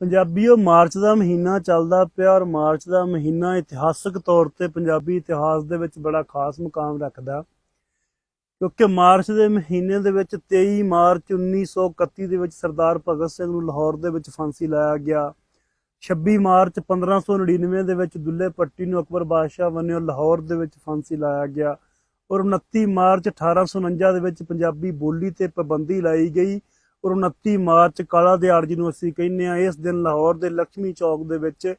ਪੰਜਾਬੀਓ March ਦਾ ਮਹੀਨਾ ਚੱਲਦਾ ਪਿਆ ਔਰ ਮਾਰਚ ਦਾ ਮਹੀਨਾ ਇਤਿਹਾਸਕ ਤੌਰ ਤੇ ਪੰਜਾਬੀ ਇਤਿਹਾਸ ਦੇ ਵਿੱਚ ਬੜਾ ਖਾਸ ਮੁਕਾਮ ਰੱਖਦਾ। ਕਿਉਂਕਿ ਮਾਰਚ ਦੇ ਮਹੀਨੇ ਦੇ ਵਿੱਚ 23 ਮਾਰਚ 1931 ਦੇ ਵਿੱਚ ਸਰਦਾਰ ਭਗਤ ਸਿੰਘ ਨੂੰ ਲਾਹੌਰ ਦੇ ਵਿੱਚ ਫਾਂਸੀ ਲਾਇਆ ਗਿਆ। 26 ਮਾਰਚ 1599 ਦੇ ਵਿੱਚ ਦੁੱਲੇ ਭੱਟੀ ਨੂੰ ਅਕਬਰ ਬਾਦਸ਼ਾਹ ਵੱਲੋਂ ਲਾਹੌਰ ਦੇ ਵਿੱਚ ਫਾਂਸੀ ਲਾਇਆ ਗਿਆ। ਔਰ 29 ਮਾਰਚ 1849 ਦੇ ਵਿੱਚ ਪੰਜਾਬੀ ਬੋਲੀ ਤੇ ਪਾਬੰਦੀ ਲਾਈ ਗਈ। ਔਰ 29 ਮਾਰਚ ਕਾਲਾ ਦਿਹਾੜ ਜਿਹਨੂੰ ਅਸੀਂ ਕਹਿੰਦੇ ਆ ਇਸ ਦਿਨ ਲਾਹੌਰ ਦੇ ਲక్ష్ਮੀ ਚੌਕ ਦੇ ਵਿੱਚ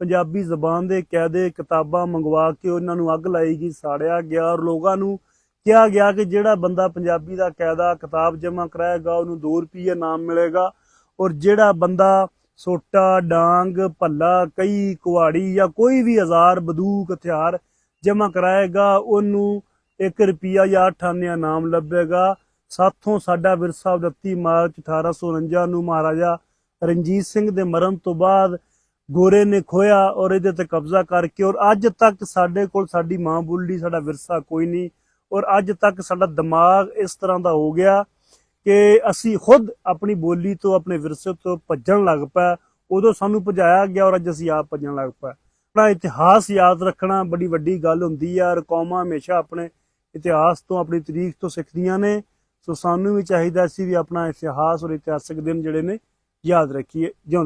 ਪੰਜਾਬੀ ਜ਼ਬਾਨ ਦੇ ਕੈਦੇ ਕਿਤਾਬਾਂ ਮੰਗਵਾ ਕੇ ਉਹਨਾਂ ਨੂੰ ਅੱਗ ਲਾਈ ਗਈ, ਸਾੜਿਆ ਗਿਆ ਔਰ ਲੋਕਾਂ ਨੂੰ ਕਿਹਾ ਗਿਆ ਕਿ ਜਿਹੜਾ ਬੰਦਾ ਪੰਜਾਬੀ ਦਾ ਕੈਦਾ ਕਿਤਾਬ ਜਮ੍ਹਾਂ ਕਰਾਏਗਾ, ਉਹਨੂੰ 2 ਰੁਪਏ ਇਨਾਮ ਮਿਲੇਗਾ ਔਰ ਜਿਹੜਾ ਬੰਦਾ ਸੋਟਾ, ਡਾਂਗ, ਭੱਲਾ, ਕਈ ਕੁਹਾੜੀ ਜਾਂ ਕੋਈ ਵੀ ਹਜ਼ਾਰ ਬੰਦੂਕ, ਹਥਿਆਰ ਜਮ੍ਹਾਂ ਕਰਾਏਗਾ, ਉਹਨੂੰ 1 ਰੁਪਿਆ ਜਾਂ 8 ਆਨੇ ਇਨਾਮ ਲੱਭੇਗਾ ਸਾਥੋਂ ਸਾਡਾ ਵਿਰਸਾ 29 ਮਾਰਚ 1849 ਨੂੰ ਮਹਾਰਾਜਾ ਰਣਜੀਤ ਸਿੰਘ ਦੇ ਮਰਨ ਤੋਂ ਬਾਅਦ ਗੋਰੇ ਨੇ ਖੋਇਆ ਔਰ ਇਹਦੇ ਤੇ ਕਬਜ਼ਾ ਕਰਕੇ ਔਰ ਅੱਜ ਤੱਕ ਸਾਡੇ ਕੋਲ ਸਾਡੀ ਮਾਂ ਬੋਲੀ, ਸਾਡਾ ਵਿਰਸਾ ਕੋਈ ਨਹੀਂ ਔਰ ਅੱਜ ਤੱਕ ਸਾਡਾ ਦਿਮਾਗ ਇਸ ਤਰ੍ਹਾਂ ਦਾ ਹੋ ਗਿਆ ਕਿ ਅਸੀਂ ਖੁਦ ਆਪਣੀ ਬੋਲੀ ਤੋਂ, ਆਪਣੇ ਵਿਰਸੇ ਤੋਂ ਭੱਜਣ ਲੱਗ ਪਏ। ਉਦੋਂ ਸਾਨੂੰ ਭਜਾਇਆ ਗਿਆ ਔਰ ਅੱਜ ਅਸੀਂ ਆਪ ਭੱਜਣ ਲੱਗ ਪਏ। ਆਪਣਾ ਇਤਿਹਾਸ ਯਾਦ ਰੱਖਣਾ ਬੜੀ ਵੱਡੀ ਗੱਲ ਹੁੰਦੀ ਹੈ ਔਰ ਕੌਮਾਂ ਹਮੇਸ਼ਾ ਆਪਣੇ ਇਤਿਹਾਸ ਤੋਂ, ਆਪਣੀ ਤਾਰੀਖ ਤੋਂ ਸਿੱਖਦੀਆਂ ਨੇ। ਸੋ ਸਾਨੂੰ ਵੀ ਚਾਹੀਦਾ ਸੀ ਵੀ ਆਪਣਾ ਇਤਿਹਾਸ ਔਰ ਇਤਿਹਾਸਕ ਦਿਨ ਜਿਹੜੇ ਨੇ ਯਾਦ ਰੱਖੀਏ। ਜਿਉਂ